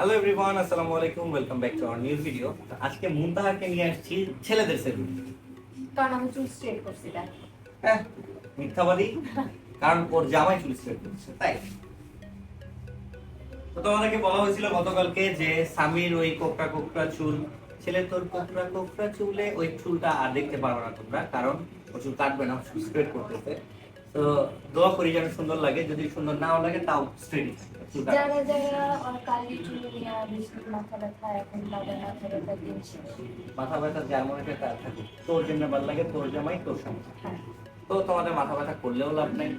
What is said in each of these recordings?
Hello everyone আসসালামু আলাইকুম welcome back to our new video আজকে মুনতাহাকে নিয়ে আসছি ছেলেদের সেলুন। কারণ আমি চুল স্ট্রেট করছি তাই হ্যাঁ মিথ্যাবাদী। কারণ ওর জামাই চুল স্ট্রেট করছে তাই। তো তোমাদেরকে বলা হয়েছিল গতকালকে যে সামির ওই কোকড়া কোকড়া চুল ছেলে তোর কোকড়া কোকড়া চুলে ওই চুলটা আর দেখতে পারো না তোমরা কারণ ও চুল কাটবে না চুল স্ট্রেট করতেছে। তো দোয়া করি যেন সুন্দর লাগে যদি সুন্দর নাও লাগে তাও স্ট্রেট যারা যারা কালি চুল নিয়ে বেশি মাথা ব্যথা এখন তাদের মাথা ব্যথা দিন মাথা ব্যথা যার মনে হয় তার থাকে তোর জন্য ভালো লাগে তোর জামাই তোর সমস্যা তো তোমাদের মাথা ব্যথা করলেও লাভ নাই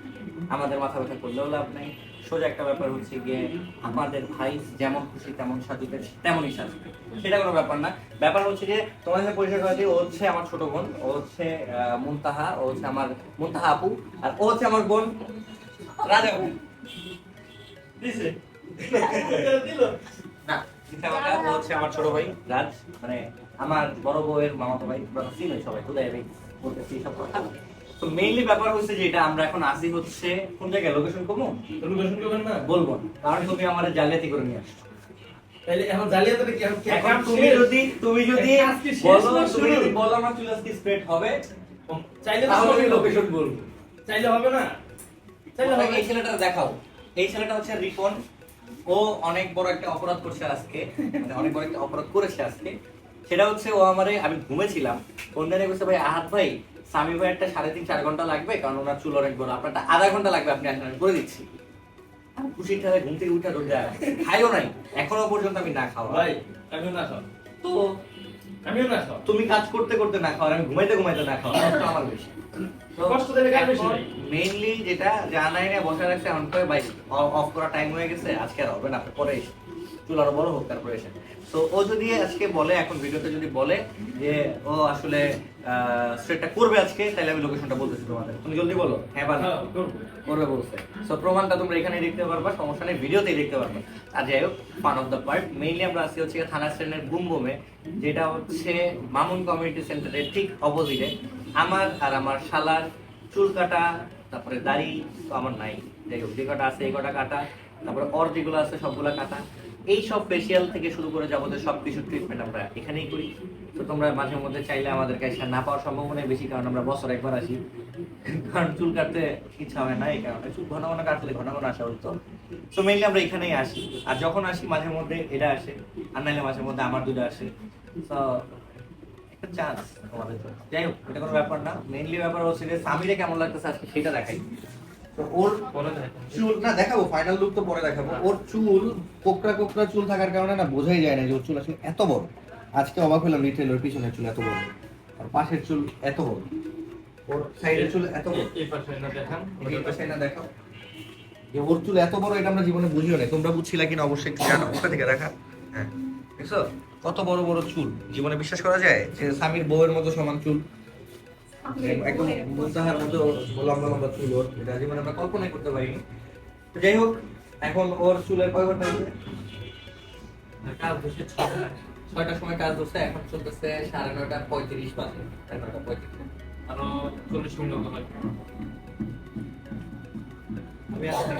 আমাদের মাথা ব্যথা করলেও লাভ নাই। সোজা একটা ব্যাপার হচ্ছে গিয়ে আমাদের ভাই যেমন খুশি তেমন সাজুতে তেমনই সাজবে সেটা কোনো ব্যাপার না। ব্যাপার হচ্ছে যে তোমাদের সাথে পরিচয় করা ও হচ্ছে আমার ছোট বোন, ও হচ্ছে মুনতাহা, ও হচ্ছে আমার মুনতাহা আপু, আর ও হচ্ছে আমার বোন রাজা আপু। ও হচ্ছে আমার ছোট ভাই, রাজ মানে আমার বড় বউয়ের মামাতো ভাই তোমরা সবাই কোথায় বলতেছি সব কথা। তো মেইনলি ব্যাপার হচ্ছে যে এটা আমরা এখন আসি হচ্ছে কোন জায়গায়? লোকেশন কমু লোকেশন করবেন না? বলব কারণ তুমি আমার জালিয়াতি করে নিয়ে আসছো তাহলে এখন জালিয়াতিটা কি? এখন তুমি যদি তুমি যদি বলো তুমি যদি বলো না চুল আজকে স্ট্রেট হবে চাইলে তাহলে আমি লোকেশন বলব। চাইলে হবে না? চাইলে হবে এই ছেলেটা দেখাও। এই ছেলেটা হচ্ছে রিপন। ও অনেক বড় একটা অপরাধ করছে আজকে। মানে অনেক বড় একটা অপরাধ করেছে আজকে। সেটা হচ্ছে ও আমারে আমি ঘুমেছিলাম। অন্যের বলছে ভাই আহাত ভাই স্বামী ভাই একটা সাড়ে তিন চার ঘণ্টা লাগবে কারণ ওনার চুল অনেক বড়। আপনারটা আধা ঘণ্টা লাগবে আপনি আসেন করে দিচ্ছি। আমি খুশির ঠালে ঘুম থেকে উঠে রোজা খাইও নাই এখনও পর্যন্ত আমি না খাওয়া। ভাই আমিও না খাও তো আমিও না খাও তুমি কাজ করতে করতে না খাওয়া আমি ঘুমাইতে ঘুমাইতে না খাওয়া আমার বেশি। কষ্ট দিলে বেশি? মেইনলি যেটা জানাই না বসে রাখছে এখন ভাই অফ করা টাইম হয়ে গেছে আজকে আর হবে না পরে এসে। চুল আরও বড় হোক তারপরে এসে। তো ও যদি আজকে বলে এখন ভিডিওতে যদি বলে যে ও আসলে স্ট্রেটটা করবে আজকে তাহলে আমি লোকেশনটা বলতেছি তোমাদের। তুমি জলদি বলো হ্যাঁ বা না? হ্যাঁ, করবে। বলছে। সো প্রমাণটা তোমরা এখানেই দেখতে পারবা সমস্যা নেই ভিডিওতেই দেখতে পারবা। আর যাই হোক fun of the part mainly আমরা আসছি হচ্ছে থানা স্ট্যান্ডের বুমবুমে যেটা হচ্ছে মামুন কমিউনিটি সেন্টারের ঠিক অপোজিটে আমার আর আমার শালার চুল কাটা তারপরে দাড়ি তো আমার নাই। যাই হোক যে কটা আছে এই কটা কাটা তারপরে অর যেগুলো আছে সবগুলা কাটা। এই সব ফেসিয়াল থেকে শুরু করে যাবতীয় সব কিছু ট্রিটমেন্ট আমরা এখানেই করি। তো তোমরা মাঝে মধ্যে চাইলে আমাদের কাছে না পাওয়ার সম্ভাবনাই বেশি, কারণ আমরা বছর একবার আসি। কারণ চুল কাটতে ইচ্ছা হয় না, এই কারণে চুল ঘন ঘন কাটলে ঘন ঘন আসা হতো তো মেইনলি আমরা এখানেই আসি। আর যখন আসি, মাঝে মধ্যে এটা আসে, আর নাহলে মাঝে মধ্যে আমার দুটো আসে। তো চান্স যাই হোক, এটা কোনো ব্যাপার না। মেইনলি ব্যাপার হচ্ছে যে, স্বামীরে কেমন লাগতেছে আজকে সেটা দেখাই। তো ওর চুল না দেখাবো ফাইনাল লুক তো পরে দেখাবো। ওর চুল কোকড়া কোকড়া চুল থাকার কারণে না বোঝাই যায় না যে ওর চুল আসলে এত বড়। আজকে অবাক হলাম রিটেল ওর পিছনের চুল এত বড়। আর পাশের চুল এত বড়। ওর সাইডের চুল এত বড়। এই পাশে না এই পাশে না দেখাও। যে ওর চুল এত বড় এটা আমরা জীবনে বুঝিও না তোমরা বুঝছিলা কিনা অবশ্যই একটু জানো। ওটা থেকে দেখা। হ্যাঁ। দেখছ? কত বড় বড় চুল। জীবনে বিশ্বাস করা যায় যে স্বামীর বউয়ের মতো সমান চুল। একদম মুন্তাহার মতো লম্বা লম্বা চুল ওর। এটা জীবনে আমরা কল্পনাই করতে পারিনি। যাই হোক, এখন ওর চুলের কয় ঘণ্টা বসে ছয়টার সময় কাজ করছে এখন চলতেছে সাড়ে নয়টা পঁয়ত্রিশ বাজে। সাড়ে নয়টা পঁয়ত্রিশ। আরও চল্লিশ মিনিট লাগবে। আমি আজকে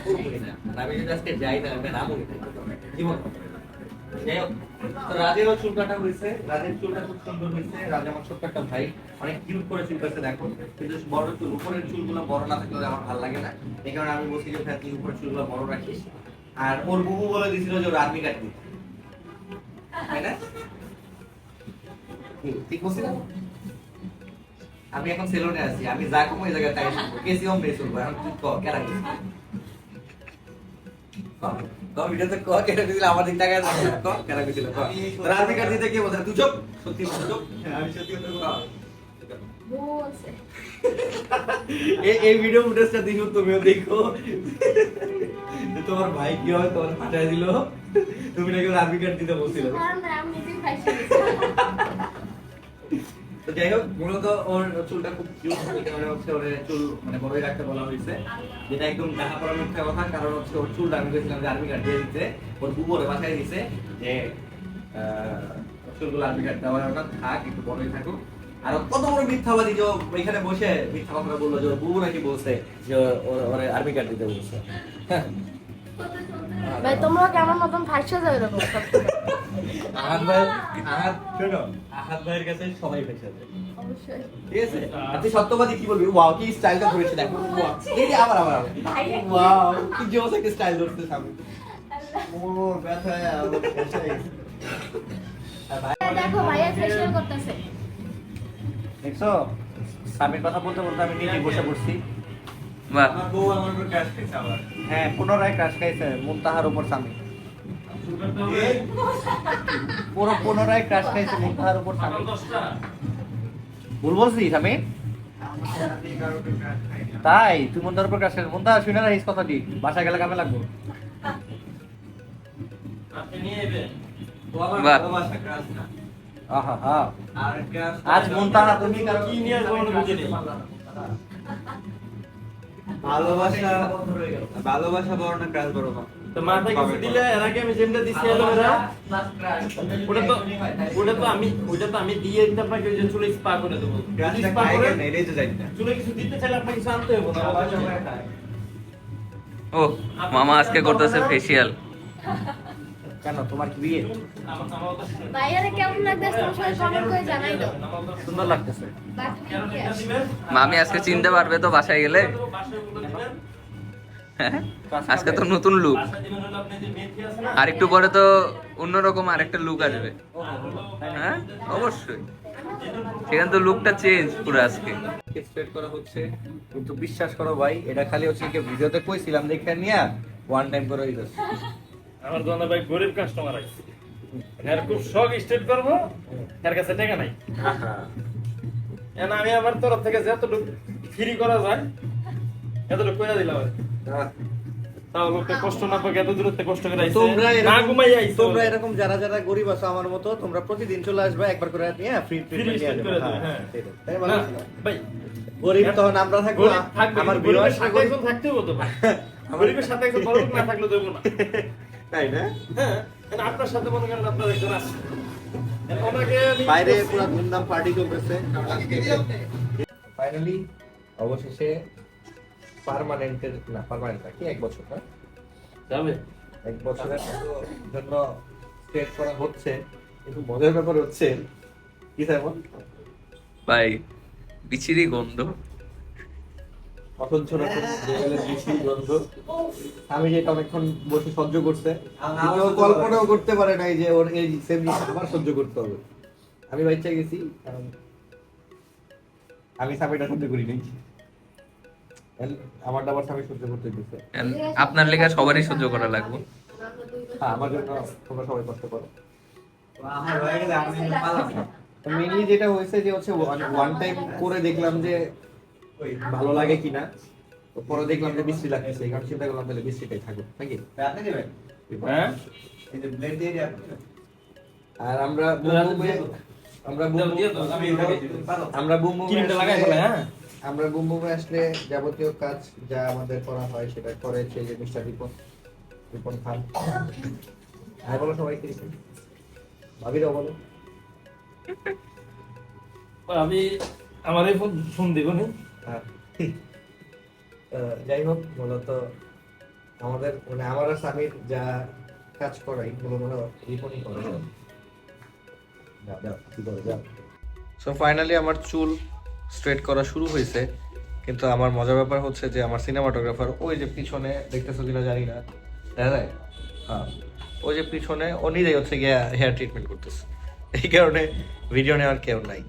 না আমি যদি আজকে যাই তাহলে আমি নামও জীবন। রাজেরও চুল কাটা হয়েছে, রাজের চুলটা খুব সুন্দর হয়েছে, রাজ আমার ছোট্ট একটা ভাই, অনেক কিউট করে চুল দেখো। কিন্তু বড় চুল, উপরের চুলগুলো বড় না থাকলে আমার ভালো লাগে না। এই কারণে আমি বলছি যে তুই উপরের চুলগুলো বড় রাখিস। আর ওর বুবু বলে যে কাটবি। তাই না? ঠিক বলছি না? আমি এখন সেলুনে আছি, আমি যা কম ওই জায়গায় তাই কেসি হোম বেস শুনব এখন তুই কেরা ভিডিওতে ক কেটে দিছিল আমার দিক টাকা ক কেরা গেছিল ক তোর আর্মি দিতে কে বলছে? তুই চুপ সত্যি চুপ আমি সত্যি কথা বলছে। এই এই ভিডিও ফুটেজটা দেখো তুমিও দেখো। তোমার ভাই কি হয় তোমার ফাটাই দিল। তুমি নাকি আর্মি কার্ড দিতে বলছিল? আমি তো যাই হোক, মূলত ওর চুলটা খুব কিউট এই হচ্ছে ওর চুল মানে বড়ই রাখতে বলা হয়েছে। যেটা একদম দেখা পড়া মিথ্যা কথা, কারণ হচ্ছে ওর চুলটা আমি গেছিলাম যে আর্মি কার্ড দিয়ে দিতে। ওর বুবরে বাসায় দিছে যে চুলগুলো আর্মি কার্ড দেওয়া না, থাক, একটু বড়ই থাকুক। আর কত বড় মিথ্যাবাদী যে এখানে বসে মিথ্যা কথা বলল যে বুবু নাকি বলছে যে ওর আর্মি কার্ড দিতে বলছে। হ্যাঁ। ভাই, তোমরা কি আমার মতন ফাঁসে যাও এরকম আহাত ভাই আহাত শোনো আহাত ভাইয়ের কাছে সবাই ফেসে যাবে। অবশ্যই। ঠিক আছে? আর সত্যবাদী কি বলবি ওয়াও কি স্টাইলটা ধরেছে দেখো। ওয়াও এই আবার আবার ওয়াও কি জোস একটা স্টাইল ধরতে সামনে। ও ব্যথা দেখো ভাইয়া করতেছে। দেখছ? স্বামীর কথা বলতে বলতে আমি নিজে বসে পড়ছি। বাহ। আমার বউ আমার উপর করছে আবার। হ্যাঁ পুনরায় ক্রাশ খাইছে মুনতাহার উপর স্বামী। পুরো পুনরায় ক্রাশ খাইছে উপর ভুল বলছি স্বামী তাই তুই উপর ক্রাশ খাইছিস। মুন্তাহা শুনে রাখিস কথাটি গেলে কামে লাগবো। আজ মুনতাহা তুমি কি নিয়ে আমরা বুঝিনি ভালোবাসা ভালোবাসা বড় না কাজ বড় না তো কিছু দিলে এর আগে আমি যেমটা দিছি ওটা তো ওটা তো আমি ওটা তো আমি দিয়ে দিতে আপনাকে ওই যে চুলে স্পা করে দেবো। স্পা করে এটাই তো জানি না। চুলে কিছু দিতে চাইলে আপনাকে কিছু আনতে হবে না ও মামা আজকে করতেছে ফেসিয়াল কেন তোমার কি বিয়ে? কেমন লাগতেছে সবাই কমেন্ট করে জানাই দাও। সুন্দর লাগতেছে? মামি আজকে চিনতে পারবে তো বাসায় গেলে। বাসায়? আজকে তো নতুন লুক? আর একটু পরে তো অন্যরকম আরেকটা লুক আসবে। হ্যাঁ? অবশ্যই। সেখানে তো লুকটা চেঞ্জ পুরো আজকে। স্ট্রেট করা হচ্ছে কিন্তু বিশ্বাস করো ভাই এটা খালি হচ্ছে কি ভিডিওতে কইছিলাম দেখে নিয়ে ওয়ান টাইম করে দিতেছে আমার দোকানে ভাই গরিব কাস্টমার আছে। এর খুব শখ স্টেট করব এর কাছে টাকা নাই। আমি আমার তরফ থেকে যতটুকু ফ্রি করা যায় এতটুকু করে দিলাম আর কি। তাও লোকটা কষ্ট না পাকে এত দূরত্বে কষ্ট করে আইছে। তোমরা এরকম ঘুমাই আইছে। তোমরা এরকম যারা যারা গরিব আছো আমার মতো তোমরা প্রতিদিন চলে আসবে একবার করে ফ্রি হ্যাঁ। তাই ভালো না, গরিব তখন আমরা থাকব। আমার কিন্তু সাথে একজন হতো গরিবের সাথে একজন বড় না থাকলে দেবো না। তাই না? হ্যাঁ আপনার সাথে মনে করেন আপনার একজন আছে। এখন বাইরে পুরো ধুমধাম পার্টি চলতেছে। ফাইনালি অবশেষে পার্মানেন্টের না পার্মানেন্ট কি এক বছর না? যাবে। এক বছরের জন্য স্টেট করা হচ্ছে। কিন্তু মজার ব্যাপার হচ্ছে কি তেমন ভাই বিচিরি গন্ধ। অসহ্য রকম দেয়ালের বৃষ্টি গন্ধ। আমি যেটা অনেকক্ষণ বসে সহ্য করছে কেউ কল্পনাও করতে পারে নাই যে ওর এই সেম জিনিস সহ্য করতে হবে। আমি বাচ্চা গেছি কারণ আমি সামিটা সহ্য করি নাই। আমার আবার স্বামী সহ্য করতে আপনার লেখা সবারই সহ্য করা লাগবে। হ্যাঁ আমার জন্য তোমরা সবাই কষ্ট করো। আমার গেলে আমি পালাম না। মেইনলি যেটা হয়েছে যে হচ্ছে ওয়ান টাইম করে দেখলাম যে ভালো লাগে কিনা। তো পরে দেখলাম যে বৃষ্টি লাগতেছে এই কারণে চিন্তা করলাম তাহলে বৃষ্টিটাই থাকুক নাকি? হ্যাঁ? এই যে ব্লেড দিয়ে দিয়ে আর আমরা আমরা আমি আমরা ক্রিমটা লাগাই হ্যাঁ? আমরা বুমবুমে আসলে যাবতীয় কাজ যা আমাদের করা হয় সেটা করে সেই যে মিস্টার রিপন রিপন খান। হ্যাঁ বলো সবাইকে ভাবিরাও বলো আমি আমার এই ফোন ফোন দিব না। হ্যাঁ। আহ, যাই হোক মূলত আমাদের মানে আমার আর স্বামীর যা কাজ করাই মূলত রিপনই করে। সো ফাইনালি আমার চুল স্ট্রেট করা শুরু হয়েছে। কিন্তু আমার মজার ব্যাপার হচ্ছে যে আমার সিনেমাটোগ্রাফার ওই যে পিছনে দেখতেছো কিনা জানি না। দেখা যায় হ্যাঁ। ওই যে পিছনে ও নিজেই হচ্ছে গিয়ে হেয়ার ট্রিটমেন্ট করতেছে। এই কারণে ভিডিও নেওয়ার কেউ নাই।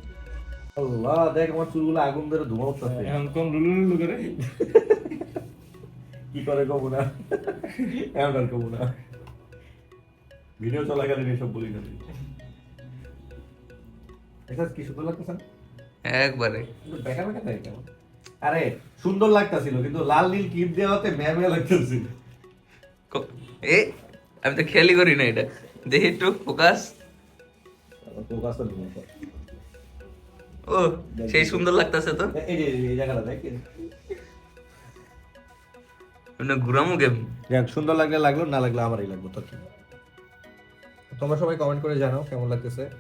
আল্লাহ দেখ আমার চুলগুলো আগুন ধরে ধোঁয়া উঠতেছে। এখন কোন লুলু লুলু করে কি করে কবো না? এমন আর কবো না। ভিডিও চলাকালীন এসব বলি না। কি সুন্দর লাগতেছে না? একবারে। আরে সুন্দর লাগতাছিল কিন্তু লাল নীল ক্লিপ দেওয়াতে ম্যাম লাগতেছিল। ক- এ আমি তো খেয়ালই করি না এটা। দেখি একটু ফোকাস। ফোকাস তো ও সেই সুন্দর লাগতেছে তো। এই যে এই জায়গাটা দেখ। এমনি ঘুরামু গেম যাক সুন্দর লাগলে লাগল না লাগলে আমারই লাগল তো কি? তোমরা সবাই কমেন্ট করে জানাও কেমন লাগতেছে।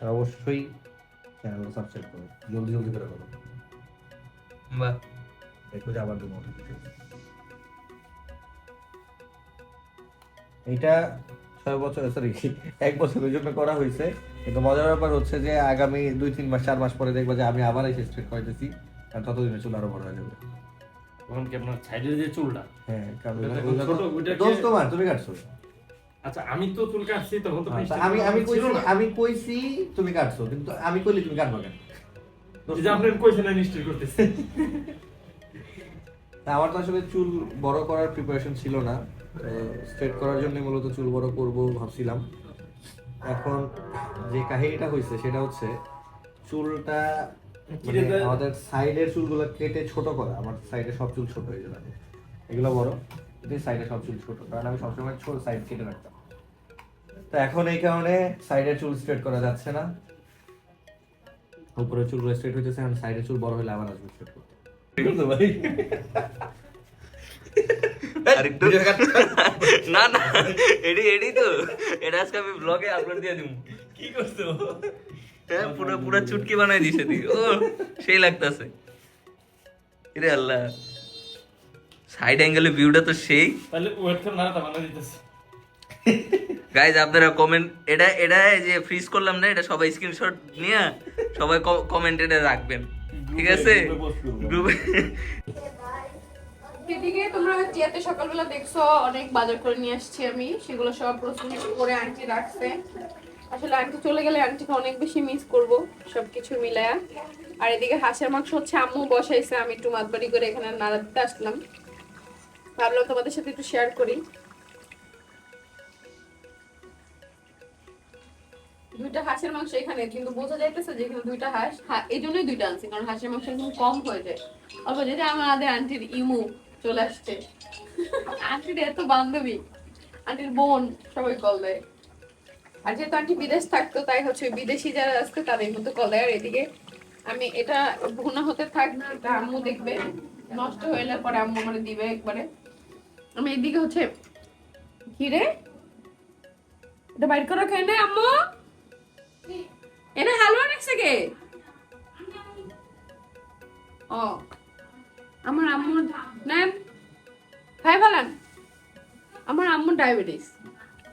আর অবশ্যই চ্যানেলটা সাবস্ক্রাইব করো। জলদি জলদি করে করো। বাহ। দেখো যে আবার দেবো ছয় বছর সরি এক বছরের জন্য করা হয়েছে। কিন্তু মজার ব্যাপার হচ্ছে যে আগামী দুই তিন মাস চার মাস পরে দেখব যে আমি আবার এসে স্ট্রেট করাইতেছি কারণ ততদিনে চুল আরও বড় হয়ে যাবে। তখন কি আপনার সাইডের যে চুলটা? হ্যাঁ কারণ দোস্ত তুমি কাটছো? আচ্ছা আমি তো চুল কাটছি তখন তো আচ্ছা, আমি আমি কইছি আমি কইছি তুমি কাটছো কিন্তু আমি কইলে তুমি কাটবা কেন? যে আপনি কইছেন নিশ্চয় করতেছি। আমার তো আসলে চুল বড় করার প্রিপারেশন ছিল না। স্ট্রেট করার জন্য মূলত চুল বড় করব ভাবছিলাম। এখন যে কাহিনীটা হয়েছে সেটা হচ্ছে চুলটা মানে আমাদের সাইডের চুলগুলো কেটে ছোট করা। আমার সাইডে সব চুল ছোট হয়ে যাবে। এগুলো বড় কিন্তু সাইডে সব চুল ছোট। কারণ আমি সবসময় ছোট সাইড কেটে রাখতাম। তো এখন এই কারণে সাইডের চুল স্ট্রেট করা যাচ্ছে না। উপরে চুলগুলো স্ট্রেট হইতেছে এখন সাইডের চুল বড় হলে আবার আসবে স্ট্রেট করতে। ভাই। না না এডি এডি তো। এটা আজকে আমি ব্লগে আপলোড দিয়ে দিব কি করছ? হ্যাঁ পুরো পুরো চুটকি বানাই দিছে দি ও সেই লাগতাছে। রে আল্লাহ। সাইড অ্যাঙ্গেলে ভিউটা তো সেই। তাহলে ওয়েট করে না বানা দিতেছি। গাইজ আপনারা কমেন্ট এটা এটা যে ফ্রিজ করলাম না এটা সবাই স্ক্রিনশট নিয়ে সবাই কমেন্ট এটা রাখবেন। ঠিক আছে? গ্রুপে এদিকে তোমরা টিয়াতে সকালবেলা দেখছ অনেক বাজার করে নিয়ে আসছি আমি। সেগুলো সব প্রস্তুত করে আন্টি রাখছে। আসলে আন্টি চলে গেলে আন্টিকে অনেক বেশি মিস করব সবকিছু মিলায়া। আর এদিকে হাঁসের মাংস হচ্ছে আম্মু বসাইছে আমি একটু মাতবাড়ি করে এখানে নাড়া দিতে আসলাম। ভাবলাম তোমাদের সাথে একটু শেয়ার করি। দুইটা হাঁসের মাংস এখানে, কিন্তু বোঝা যাইতেছে যে এখানে দুইটা হাঁস। এই জন্যই দুইটা আনছি, কারণ হাঁসের মাংস একদম কম হয়ে যায়। অল্প যেটা আমাদের আন্টির ইমু চলে আসছে। আন্টির এত বান্ধবী, আন্টির বোন সবাই কল দেয়। আর যেহেতু আন্টি বিদেশ থাকতো, তাই হচ্ছে বিদেশি যারা আসছে, তাদের মতো কল দেয়। আর এদিকে আমি এটা ভুনা হতে থাক, এটা আম্মু দেখবে। নষ্ট হয়ে হইলে পরে আম্মু মানে দিবে একবারে। আমি এদিকে হচ্ছে কি রে এটা বাইর করো খেয়ে নে আম্মু। এনে হালুয়া ও আমার আম্মুর খাই ফেলান? আমার আম্মুর ডায়াবেটিস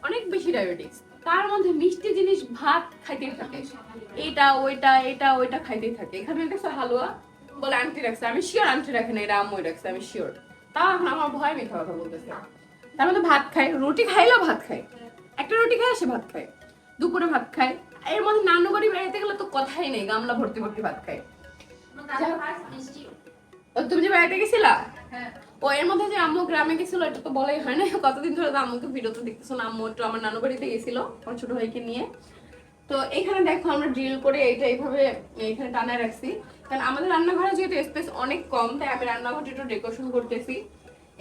অনেক বেশি ডায়াবেটিস তার মধ্যে মিষ্টি জিনিস ভাত থাকে। এটা ওইটা এটা ওইটা খাইতেই থাকে। এখানে দেখছ হালুয়া বলে আন্টি রাখছে আমি শিওর আন্টি রাখে না এটা আম্মুই রাখছে আমি শিওর তাও এখন আমার ভয় মিথ্যা কথা বলতেছে। তার মধ্যে ভাত খায় রুটি খাইলেও ভাত খায়। একটা রুটি খায় সে ভাত খায়। দুপুরে ভাত খায়। এর মধ্যে নানু বাড়ি বেড়াইতে গেলে তো কথাই নেই গামলা ভর্তি ভর্তি ভাত ও তুমি যে বেড়াইতে গেছিলা? ও এর মধ্যে যে আম্মু গ্রামে গেছিল এটা তো বলাই হয় না। কতদিন ধরে তো আম্মুকে ভিডিওতে দেখতেছো না আম্মু একটু আমার নানু বাড়িতে গেছিল আমার ছোট ভাইকে নিয়ে। তো এখানে দেখো আমরা ড্রিল করে এইটা এইভাবে এখানে টানায় রাখছি। কারণ আমাদের রান্নাঘরে যেহেতু স্পেস অনেক কম তাই আমি রান্নাঘরটা একটু ডেকোরেশন করতেছি।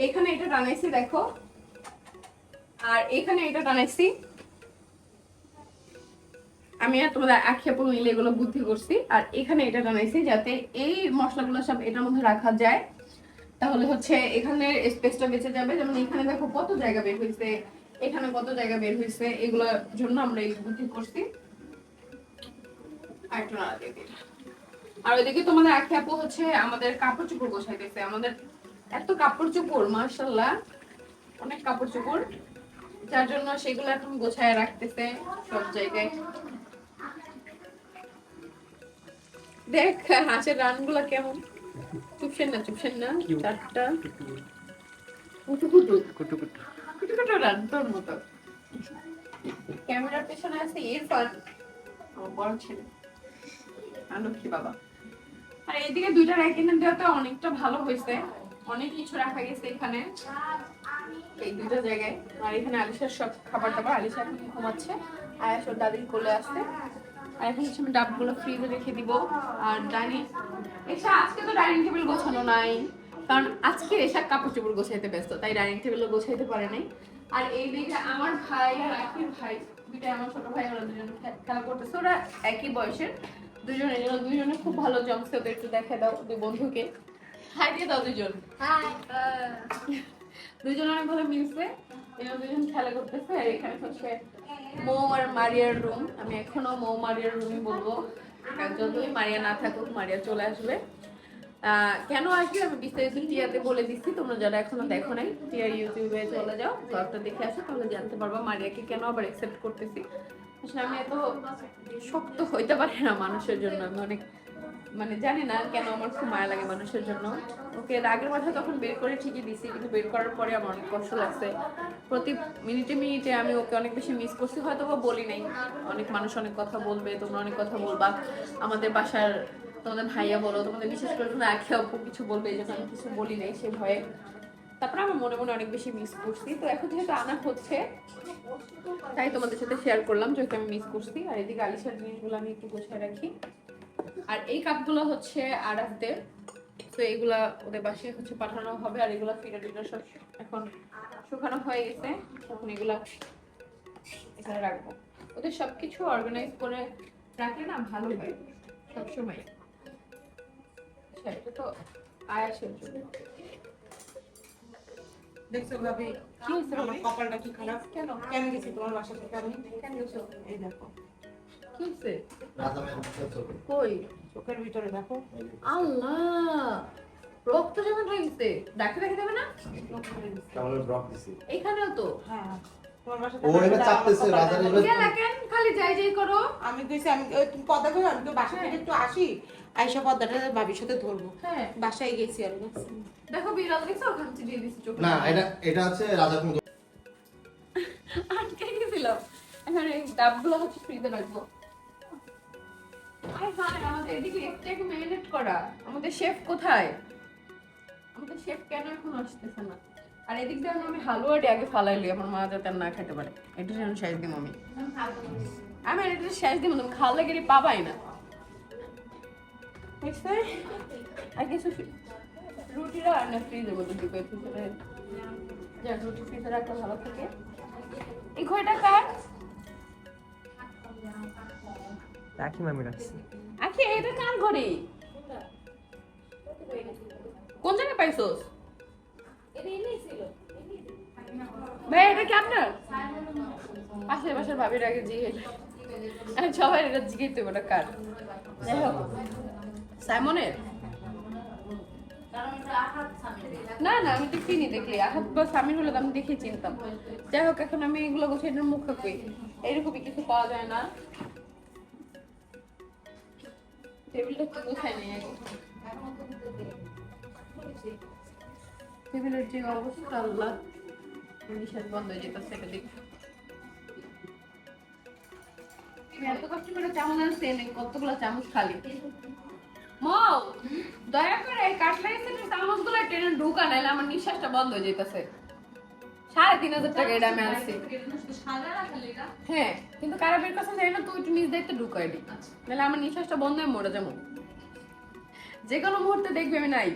এখানে এটা টানাইছি দেখো। আর এখানে এটা টানাইছি। আমি আর তোমাদের আখিয়াপুর মিলে এগুলো বুদ্ধি করছি। আর এখানে এটা জানাইছি যাতে এই মশলাগুলো সব এটার মধ্যে রাখা যায়। তাহলে হচ্ছে এখানে স্পেসটা বেঁচে যাবে। যেমন এখানে দেখো কত জায়গা বের হয়েছে এখানে কত জায়গা বের হয়েছে এগুলোর জন্য আমরা এই বুদ্ধি করছি। আর একটু আর ওইদিকে তোমাদের আখি আপু হচ্ছে আমাদের কাপড় চোপড় গোছাইতেছে আমাদের এত কাপড় চোপড় মার্শাল্লাহ অনেক কাপড় চোপড়। যার জন্য সেগুলো এখন গোছায় রাখতেছে সব জায়গায়। দেখ হাঁসের রানগুলো কেমন? চুপসেন না চুপসেন না চারটা কুটু কুটু কুটু কুটু কুটু কুটু রান তোর মতো। ক্যামেরার পেছনে আছে ইরফান। বড় ছেলে। আর লক্ষ্মী বাবা। আর এইদিকে দুইটা র্যাক এনে দেওয়াতে অনেকটা ভালো হয়েছে। অনেক কিছু রাখা গেছে এখানে। এই দুইটা জায়গায়। আর এখানে আলিশার সব খাবার দাবার। আলিশা এখন ঘুমাচ্ছে। আয়াস ওর দাদির কোলে আসছে। আর এখন হচ্ছে আমি ডাবগুলো ফ্রিজে রেখে দিব। আর ডাইনিং এসা আজকে তো ডাইনিং টেবিল গোছানো নাই। কারণ আজকে এসা কাপড় চোপড় গোছাইতে ব্যস্ত তাই ডাইনিং টেবিলও গোছাইতে পারে নাই। আর এই দিকে আমার ভাই আর আখির ভাই দুইটা আমার ছোট ভাই ওরা দুজন খেলা করতেছে। ওরা একই বয়সের দুজন দুজনে খুব ভালো জমছে ওদের একটু দেখে দাও দুই বন্ধুকে। হাই দিয়ে দাও দুজন। দুজন অনেক ভালো মিলছে এরা দুজন খেলা করতেছে আর এখানে হচ্ছে মৌ আর মারিয়ার রুম আমি এখনও মৌ মারিয়ার রুমই বলব যতই মারিয়া না থাকুক, মারিয়া চলে আসবে। কেন আসবে? আমি বিস্তারিত টিয়াতে বলে দিচ্ছি। তোমরা যারা এখনও দেখো নাই টিয়ার ইউটিউবে চলে যাও ব্লগটা দেখে আসো, তাহলে জানতে পারবা মারিয়াকে কেন আবার অ্যাকসেপ্ট করতেছি। আসলে আমি এত শক্ত হইতে পারি না মানুষের জন্য। আমি অনেক মানে জানি না কেন আমার খুব মায়া লাগে মানুষের জন্য। ওকে রাগের মাথা তখন বের করে ঠিকই দিছি, কিন্তু বের করার পরে আমার অনেক কষ্ট লাগছে। প্রতি মিনিটে মিনিটে আমি ওকে অনেক বেশি মিস করছি হয়তো বা বলি নাই। অনেক মানুষ অনেক কথা বলবে, তোমরা অনেক কথা বলবা। আমাদের বাসার তোমাদের ভাইয়া বলো, তোমাদের বিশেষ করে তোমরা একে অপর কিছু বলবে, এই জন্য আমি কিছু বলি নাই সে ভয়ে। তারপরে আমার মনে মনে অনেক বেশি মিস করছি। তো এখন যেহেতু আনা হচ্ছে, তাই তোমাদের সাথে শেয়ার করলাম যে ওকে আমি মিস করছি। আর এদিকে আলিশার জিনিসগুলো আমি একটু গোছায় রাখি। আর এই কাপগুলো হচ্ছে আরাফদের তো এগুলা ওদের বাসায় হচ্ছে পাঠানো হবে আর এগুলা ফিরে টিরে সব এখন শুকানো হয়ে গেছে। তখন এগুলা এখানে রাখব। ওদের সবকিছু অর্গানাইজ করে রাখলে না ভালো হয় সবসময়। আচ্ছা এটা তো আয়াসের জন্য। দেখছ ভাবি কি হয়েছে আমার কপালটা কি খারাপ? কেন? কেন গেছি তোমার বাসা থেকে? আমি কেন গেছো? এই দেখো। কি হয়েছে? কই? চোখের ভিতরে দেখো। আল্লাহ! রক্ত জমা হয়ে গেছে ডাক্তার দেখে দেবে না? এখানেও তো। হ্যাঁ ও এটা চাপতেছে রাজার এবার খালি যাই যাই করো। আমি কইছি আমি তুমি পদ্মা করে আমি তো বাসা থেকে একটু আসি। আইসা পদ্মাটা ভাবির সাথে ধরবো। হ্যাঁ। বাসায় গেছি আর দেখো বিড়াল দেখছ? ওখান থেকে দিয়ে দিচ্ছি চোখে। না এটা এটা আছে রাজা কুন্দ আটকে গেছিলাম। এখন এই ডাবগুলো হচ্ছে ফ্রিজে রাখব। আমাদের এদিকে একটু ম্যারিনেট করা। আমাদের শেফ কোথায়? আমাদের শেফ কেন এখন আসতেছে না? আর এদিক দিয়ে আমি হালুয়াটি আগে ফালাইলি আমার মা যাতে না খেতে পারে। এটা যেন শেষ দিম আমি আমি এটা শেষ দিম তুমি গেলে পাবাই না। আর কিছু রুটিরা আর না ফ্রিজের মধ্যে ফ্রিজে যা রুটি ফ্রিজে রাখলে ভালো থাকে এই ঘড়িটা কার? রাখি মামি রাখছি আখি, এটা কার ঘড়ি? কোন জায়গায় পাইছোস? ভাই, এটা কি আপনার? পাশের বাসার ভাবির আগে জিজ্ঞেস সবাই এটা জিজ্ঞেস দেবো, এটা কার? যাই হোক। সাইমনের? না না, আমি তো চিনি দেখলি। আহাত বা স্বামীর হলে আমি দেখে চিনতাম। যাই হোক, এখন আমি এগুলো গোছাই এটার মুখ কই এইরকমই কিছু পাওয়া যায় না। টেবিলটা গোছাই নিয়ে টেবিলের যে অবস্থা আল্লাহ। নিঃশ্বাস বন্ধ হয়ে যেত সেটা দেখ। এত কষ্ট করে চামচ আনছে কতগুলো চামচ খালি। মৌ দয়া করে এই কাটলাই সেটের চামচগুলো টেনে ঢুকা নাইলে আমার নিঃশ্বাসটা বন্ধ হয়ে যেতেছে। সাড়ে তিন হাজার টাকা এটা আমি আনছি। হ্যাঁ। কিন্তু কারাবের কাছে যাই না, তুই একটু নিজ দায়িত্বে ঢুকাই দি। নাহলে আমার নিঃশ্বাসটা বন্ধ হয়ে মরে যাব। যে কোনো মুহূর্তে দেখবি আমি নাই।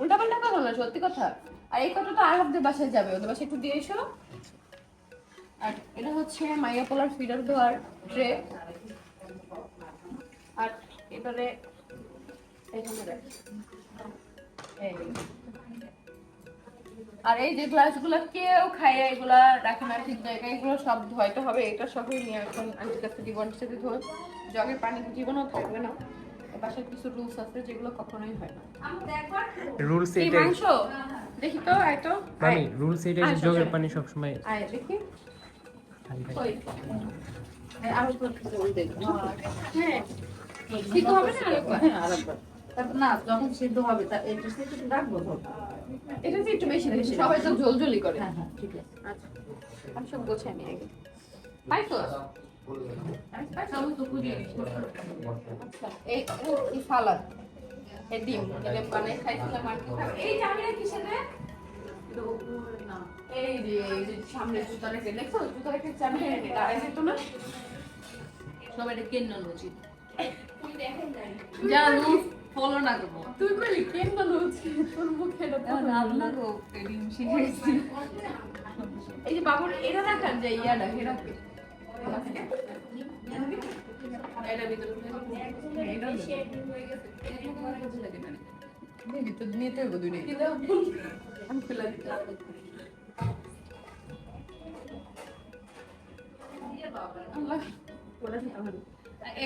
উল্টা পাল্টা কথা না সত্যি কথা। আর এই কথা তো আর হাফদের বাসায় যাবে, ওদের বাসায় একটু দিয়ে এসো। আর এটা হচ্ছে মাইয়া পোলার ফিডার দেওয়ার ট্রে। আর এবারে এখানে রাখ। এই। আর এই যে গ্লাসগুলো কেউ খায় এগুলা রাখে না ঠিক জায়গায় এগুলো সব ধোয়াইতে হবে এটা সবই নিয়ে এখন আন্টির কাছে দিব আন্টির সাথে ধোয় জগের পানি জীবনও থাকবে না। কিছু রুলস আছে যেগুলো কখনোই হয় না। রুলস মাংস? দেখি তো আয় তো মামি রুলস এটাই যে জগের পানি সব সময় আয় দেখি। ওই আর একবার হ্যাঁ সিদ্ধ হবে না আরেকবার। না যখন সিদ্ধ হবে তা একটু রাখব। এটা তো একটু বেশি বেশি সবাই তো ঝোলঝোলি করে। হ্যাঁ হ্যাঁ ঠিক আছে। আচ্ছা আমি সব গোছাই নিয়ে আগে। পাইছো। আচ্ছা এই সালাদ। এই ডিম এটা বানাই খাইছিলাম আর এই এটা উপরে না। এই যে সামনে জুতা রেখে দেখছ? জুতা রেখে চামিয়ে রেখে দাঁড়াই যেত না? সবাই এটা কেন্দ্র উচিত যা ফলো না করব। তুই কইলি কেন বলো তোর মুখে এটা এখন আপনার ডিম শিখেছি এই যে বাবুর এটা রাখার যে ইয়াটা এটা ভিতরে এটা ভিতর নিতে হবে দুই আমি ফেলা দিতে আল্লাহ। বলে দিতে হবে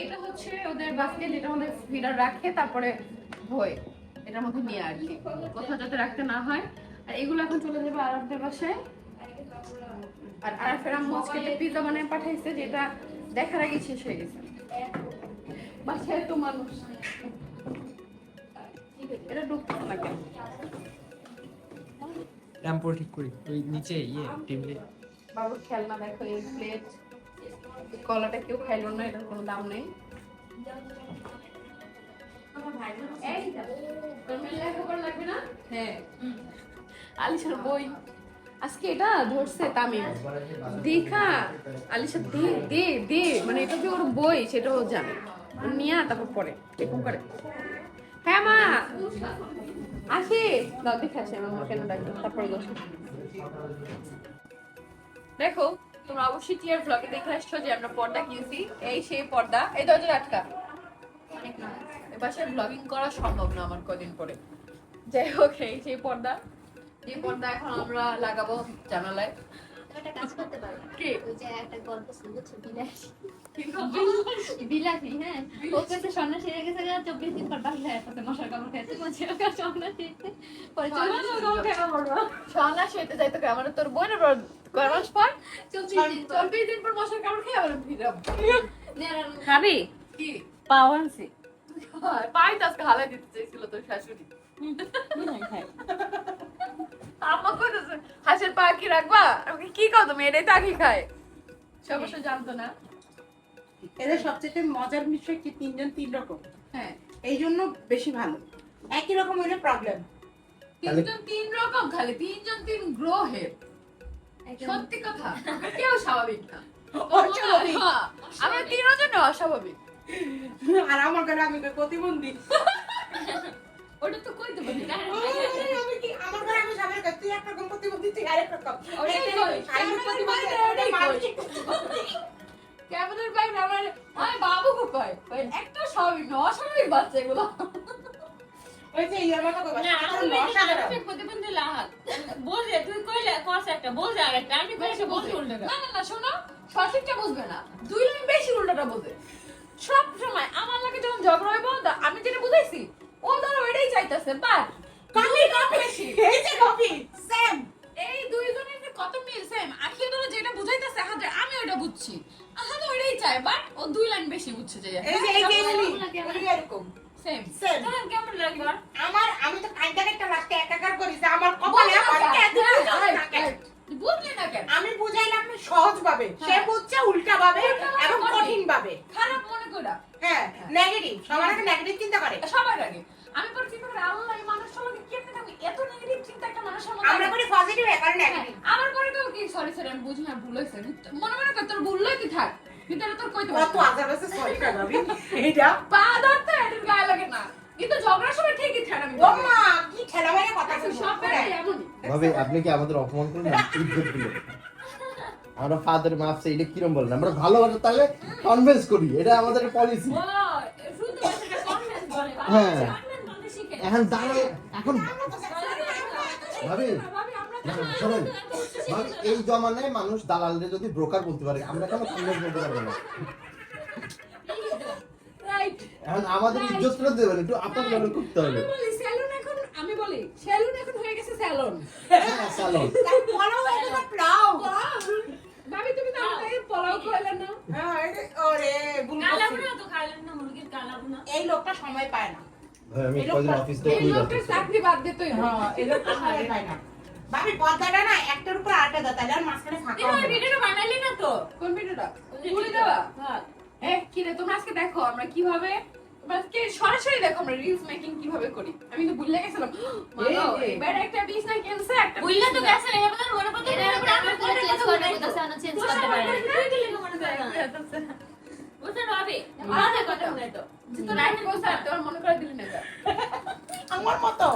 এটা হচ্ছে ওদের বাস্কেট যেটা আমাদের ফিডার রাখে তারপরে ধোয়। এটার মধ্যে নিয়ে আর কি। কোথাও যাতে রাখতে না হয়। আর এগুলো এখন চলে যাবে আরবদের বাসায়। আর আরফের আম্মু আজকে পিজা বানিয়ে পাঠাইছে যেটা দেখার আগে শেষ হয়ে গেছে। বাসায় তো মানুষ। এটা ঢুকতো না কেন? ঠিক করি। ওই নিচে ইয়ে টেবিলে। বাবুর খেলনা দেখো এই প্লেট কলাটা কেউ খাইলো না এটার কোনো দাম নেই? হ্যাঁ। আলিশার বই। আজকে এটা ধরছে তামিম। দেখা আলিশা দে দে দে। মানে এটা যে ওর বই সেটা ও জানে। ও নিয়ে তারপর পরে এরকম করে হ্যাঁ মা। আসি। দাও দেখে আসি আমার কেন ডাকবে তারপরে দেখো তোমরা অবশ্যই টিয়ার ব্লগে দেখে আসছো যে আমরা পর্দা কিনছি। এই সেই পর্দা। এই দরজা আটকা। এ বাসায় ব্লগিং করা সম্ভব না আমার কদিন পরে। যাই হোক, এই সেই পর্দা। এই পর্দা এখন আমরা লাগাবো জানালায়। একটা কাজ করতে পারো কি? ওই যে একটা গল্প শুনেছো বিলাসী। বিলাসী হ্যাঁ। ও কাছে সন্ন্যাসী হয়ে গেছে চব্বিশ দিন পর মশার কামড় সন্ন্যাসী পরে সন্ন্যাস হইতে যাইতো কে? আমার তোর বোন আবার কয় মাস পর চব্বিশ দিন পর। পর মশার কামড় খেয়ে আবার ফিরাম। খাবি কি? পাও পাই তো আজকে হালাই দিতে চাইছিল তোর শাশুড়ি? আম্মা কইতেছে হাঁসের পা কি রাখবা? আমি কি কও তুমি? এটাই তো আগে খায়। সে অবশ্য জানতো না। এদের সবচেয়ে মজার বিষয় কি তিনজন তিন রকম। হ্যাঁ। এই জন্য বেশি ভালো। একই রকম হলে প্রবলেম তিনজন তিন রকম খালি তিনজন তিন গ্রহের। সত্যি কথা কেউ স্বাভাবিক না। হ্যাঁ, আমরা তিনজন অস্বাভাবিক। আর আমার ঘরে আমি প্রতিবন্ধী। ওটা তো কইতে পারি আমি কি আমার ঘরে আমি সবাই কই তুই আরেক রকম কই, কই। ক্যামেরার বাইরে আমার আমার বাবু কয়? কয়, একটা স্বাভাবিক না অস্বাভাবিক বাচ্চা এগুলো। ওই যে ইয়ার মতো কই না আমার আসলে মশা এটা বেরোয়। প্রতিবন্ধী লাহাত। বলছে তুই কইলে কস একটা বলছে আরেকটা আমি কইছি বলছি উল্টো না না না শোনো সঠিকটা বুঝবে না। দুই বেশি উল্টোটা বোঝে। সব সময় আমার লাগে যখন ঝগড়া হইব দা- আমি যেটা বুঝাইছি চাইতেছে বাট কপি! কপি এই যে কপি সেম এই দুইজনের যে কত মিল সেম আখি ধরো যেটা বুঝাইতেছে হাতে আমি ওটা বুঝছি। আহা তো ওইটাই চাই বাট ও দুই লাইন বেশি বুঝছে যে এই যে এই যে এরকম। সেম সেম কেমন লাগে বল? আমার আমি তো কাইটা কাইটা লাস্টে একাকার আমার কপালে আমার এত কিছু না কেন? বুঝলি না কেন? আমি বুঝাইলাম সহজ ভাবে সে বুঝছে উল্টা ভাবে এবং কঠিন। ভাবে খারাপ মনে করা। হ্যাঁ নেগেটিভ সবার আগে নেগেটিভ চিন্তা করে। সবার আগে। আমি পরে চিন্তা করি আল্লাহ এই থাকবে? এত নেগেটিভ চিন্তা একটা মানুষের মধ্যে আমরা করি পজিটিভ একার হ্যাঁ, নেগেটিভ আমার পরে তো কি সরি সরি আমি বুঝি না ভুল হয়েছে। মনে মনে কর তোর ভুল হইতে থাক। কিন্তু এটা তোর কইতে কত। হাজার সরি কাগাবি এইটা? পা ধরতে এটার গায়ে লাগে না। কিন্তু ঝগড়ার সময় ঠিকই ঠেলামি ও মা কি কথা আচ্ছা, সব এমনই। ভাবে আপনি কি আমাদের অপমান করলেন ইজ্জত দিলেন আমরা ফাদার মাপছে এটা কিরম বলেন? আমরা ভালোবাসা তাহলে কনভিন্স করি। এটা আমাদের পলিসি হ্যাঁ। এখন দাঁড়ালে এখন ভাবি শোনেন ভাবি এই জমানায় মানুষ দালালদের যদি ব্রোকার বলতে পারে আমরা কেন কনভিন্স বলতে পারব না? এখন আমাদের ইজ্জতটা দেবেন একটু আপনার করতে হবে। বলি স্যালুন এখন আমি বলি স্যালুন এখন হয়ে গেছে স্যালুন হ্যাঁ সালন বলো এটা প্লাউ ভাবি তুমি তো আমাকে পোলাও খাইলে না। হ্যাঁ এই ওরে ভুল কালা তো খাইলেন না মুরগির কালা এই লোকটা সময় পায় না। আমি কদিন অফিস থেকে এই লোকটার চাকরি বাদ দিতেই হবে হ্যাঁ এই লোকটা সময় পায় না। ভাবি পর্দাটা না একটার উপর আটটা দাও তাহলে আর মাঝখানে ফাঁকা হবে ওই ভিডিওটা বানাইলি না তো? কোন ভিডিওটা তুলে দেওয়া? হ্যাঁ। এ কি রে তোমরা আজকে দেখো আমরা কীভাবে আজকে সরাসরি দেখো আমরা রিলস মেকিং কীভাবে করি। আমি তো ভুলে গেছিলাম। মানো এবার একটা বিষ না কিনছে একটা বুইলা তো গেছে রে বলার ওরে কথা এরা আমরা চেঞ্জ করতে না চেঞ্জ করতে পারে না। নাই তো। যে মনে আমার মতো।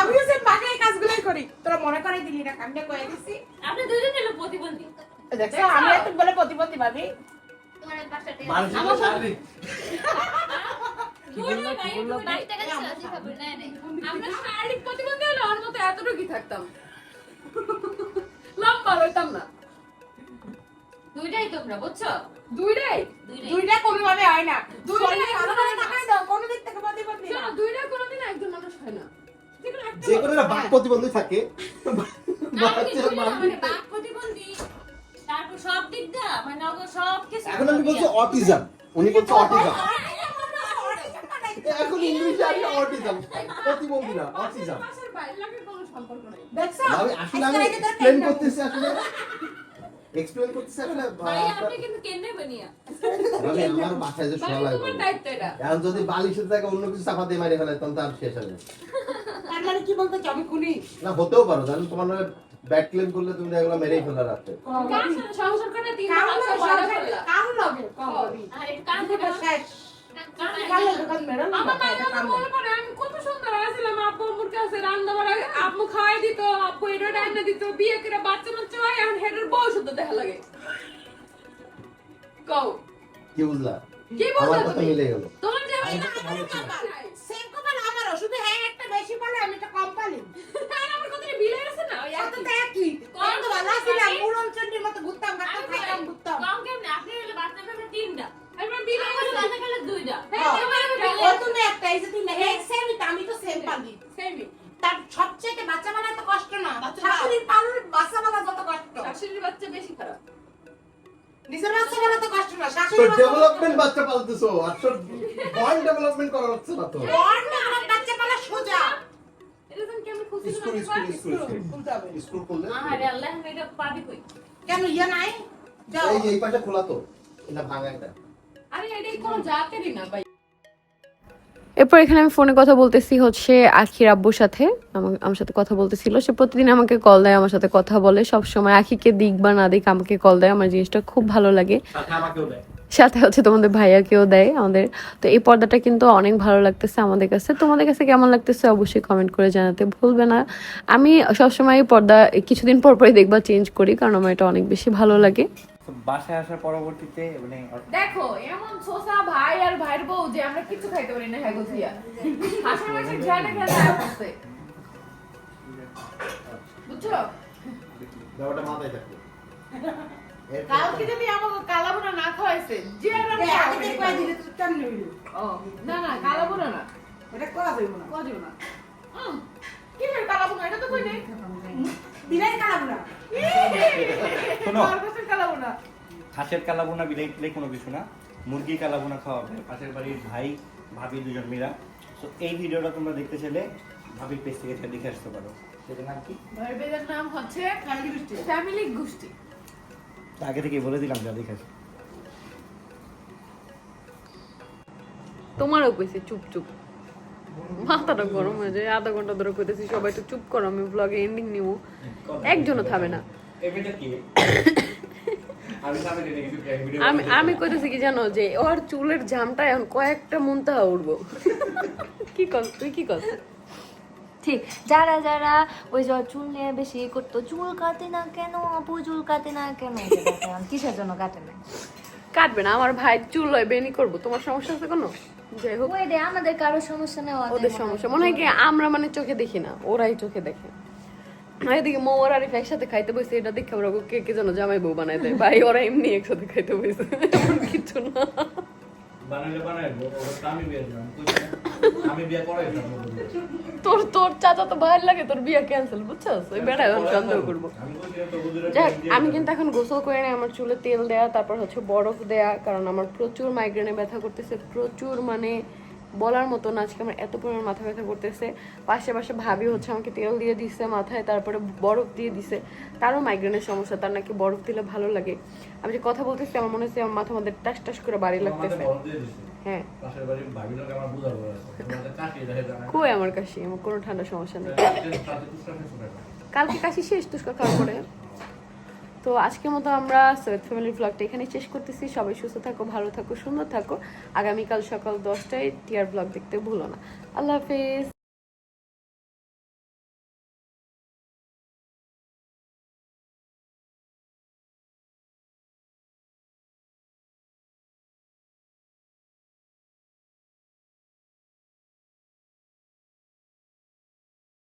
আমিও সে বাসায় এই কাজগুলোই করি। তোরা মনে করে দিলি না কামটা কয়ে দিছি। আপনি দুজন মিলে প্রতিবন্ধী। দেখছ আমি এত বলে প্রতিপত্তি ভাবি। আমরা শারীরিক প্রতিবন্ধী হলে ওর মতো এতটুকুই থাকতাম। লম্বা হইতাম না। দুইটাই তোমরা বুঝছ? দুইটাই? দুইটাই। দুইটা কোনোভাবে হয় না। দুইটা দুইটাই ভালো করে তাকাই দাও কোনো দিক থেকে প্রতিবন্ধী না শোনো, দুইটা কোনোদিন একজন মানুষ হয় না। যে কোনো একটা বাক প্রতিবন্ধী থাকে। মানে বাক প্রতিবন্ধী তারপর সব দিক দা মানে সব কিছু এখন আমি বলছি অটিজম। উনি বলছে অটিজম। এখন ইংলিশে আমি অটিজম। প্রতিবন্ধী না অটিজম মাসের বাইরে লাগে কোনো সম্পর্ক নাই। দেখছ? আমি আসলে আমি পেটটা- করতেছি আসলে। এক্সপ্লেন করতেছি আসলে ভাই বা- আপনি কিন্তু কেন্দ্রে বানিয়া। আমি আমার বাসায় যে শোয়া মানে লাগবে তোমার দায়িত্ব এটা। এখন যদি বালিশের জায়গায় অন্য কিছু চাপা দিয়ে মারি ফেলে তখন তার শেষ হবে। তার মানে কি বলতে চাও? আমি খুনি? না হতেও পারো জানো তোমার নামে ব্যাড ক্লেম করলে তুমি এগুলো মেরেই ফেলা রাখতে কার সংসার করে মাস লগে, পয়দা করলা? কারণ লগে, কম করি। আর কান দুটো থেকে শেষ। খাওয়াই দিত এটা রান্না দিত বিয়ে করে বাচ্চা বাচ্চা হয় এখন হেডের বউ শুধু দেখা লাগে। কও। কি বুঝলা? কি আমার তুমি? মিলে গেল। তোমার যে এটা আমারও কপাল। আমারও, শুধু হ্যাঁ একটা বেশি বলে আমি একটা কম পালি। হ্যাঁ, আমার কথাটা বিলে গেছে না? শাশুড়ির বেশি খারাপ। নিজের বাচ্চা বানা তো কষ্ট না তো ডেভেলপমেন্ট বাচ্চা পালতেছো আর তোর পয়েন্ট ডেভেলপমেন্ট করা হচ্ছে না তো। বড় আমার বাচ্চা পালা সোজা। এটা কেমন খুশি স্কুল স্কুল স্কুল খুলতে স্কুল করলে আরে আল্লাহ এটা পাবি কই? কেন ইয়ে নাই? যাও। এই এই পাশে খোলা তো। এটা ভাঙা একটা। আরে এটাই কোনো জাতেরই না ভাই। এরপর এখানে আমি ফোনে কথা বলতেছি হচ্ছে আখির আব্বুর সাথে। আমা- আমার সাথে কথা বলতেছিল। সে প্রতিদিন আমাকে কল দেয় আমার সাথে কথা বলে। সব সময় আখিকে দিক বা না দিক আমাকে কল দেয়। আমার জিনিসটা খুব ভালো লাগে। সাথে সাথে হচ্ছে তোমাদের ভাইয়াকেও দেয় আমাদের। তো এই পর্দাটা কিন্তু অনেক ভালো লাগতেছে আমাদের কাছে। তোমাদের কাছে কেমন লাগতেছে অবশ্যই কমেন্ট করে জানাতে ভুলবে না। আমি সবসময় এই পর্দা কিছুদিন পর পরই দেখবা চেঞ্জ করি কারণ আমার এটা অনেক বেশি ভালো লাগে। বাসায় আসার পরবর্তীতে মানে দেখো এমন ছোসা ভাই আর ভাইয়ের বউ যে আমরা কিছু খাইতে পারি না হ্যাঁ গুছিয়া হাসি মাসি খেয়ালে খেয়ালে আসছে বুঝছ? ব্যাপারটা মাথায় থাকবে। কালকে যদি আমাকে কালাবোনা না খাওয়াইছে যে আর আমি আগে। কয়ে দিলে তো কেমনে হইল ও, না না কালাবোনা না। এটা করা যাইব না। কোয়া কদিও না। হুম, কি বের কালাবোনা এটা তো কই নেই। দিলাই কালাবো না শোনো। হাঁসের কালাবোনা বিলাই টিলাই কোনো কিছু না। মুরগি কালাবোনা খাওয়াবে পাশের বাড়ির ভাই ভাবি দুজন মিলা। তো এই ভিডিওটা তোমরা দেখতে চাইলে ভাবির পেজ থেকে দেখে আসতে পারো। সেটার নাম কি? নাম হচ্ছে ফ্যামিলি গোষ্ঠী ফ্যামিলি গোষ্ঠী তা আগে থেকে বলে দিলাম যা দেখে আসো। তোমারও কইছে চুপ চুপ মাথাটা গরম হয়ে যায় আধা ঘণ্টা ধরে কইতেছি সবাই একটু চুপ করো আমি ব্লগে এন্ডিং নিব। একজনও থামে না। আমি আমি কইতেছি কি জানো যে ওর চুলের জামটা এখন কয়েকটা মুনতা উঠবো কি কর তুই কি কর ঠিক যারা যারা ওই যে চুল নিয়ে বেশি করতো চুল কাটে না কেন আপু চুল কাটে না কেন? কিসের জন্য কাটে না? কাটবে না আমার ভাই চুল হয় বেনি করব। তোমার সমস্যা আছে কোনো? যাই হোক। আমাদের কারও সমস্যা নেই ওদের সমস্যা। মনে হয় কি আমরা মানে চোখে দেখি না ওরাই চোখে দেখে। এদিকে মো আর আরিফ একসাথে খাইতে বসে এটা দেখে আমরা কে কে যেন জামাই বউ বানাই দেয়। ভাই ওরা এমনি একসাথে খাইতে বসে। এমন কিছু না। তোর তোর চাচা তো লাগে তোর বিয়ে ক্যান্সেল বুঝছস? ওই এখন সন্দেহ করব। যাক আমি কিন্তু এখন গোসল করে নেই আমার চুলে তেল দেয়া তারপর হচ্ছে বরফ দেয়া কারণ আমার প্রচুর মাইগ্রেনে ব্যথা করতেছে প্রচুর মানে বলার মতো না আজকে আমার এত পরিমাণ মাথা ব্যথা করতেছে। পাশে পাশে ভাবি হচ্ছে আমাকে তেল দিয়ে দিছে মাথায় তারপরে বরফ দিয়ে দিছে। তারও মাইগ্রেনের সমস্যা তার নাকি বরফ দিলে ভালো লাগে। আমি যে কথা বলতেছি আমার মনে হচ্ছে আমার মাথা মধ্যে টাস টাস করে বাড়ি লাগতেছে। হ্যাঁ। কই আমার কাশি? আমার কোনো ঠান্ডা সমস্যা নেই। কালকে কাশি শেষ তুষ্কা খাওয়ার পরে তো আজকের মতো আমরা সৈয়দ ফ্যামিলির ব্লগটা এখানে শেষ করতেছি। সবাই সুস্থ থাকো, ভালো থাকো, সুন্দর থাকো। আগামীকাল সকাল দশটায় টিয়ার ব্লগ দেখতে ভুলো না। আল্লাহ হাফিজ।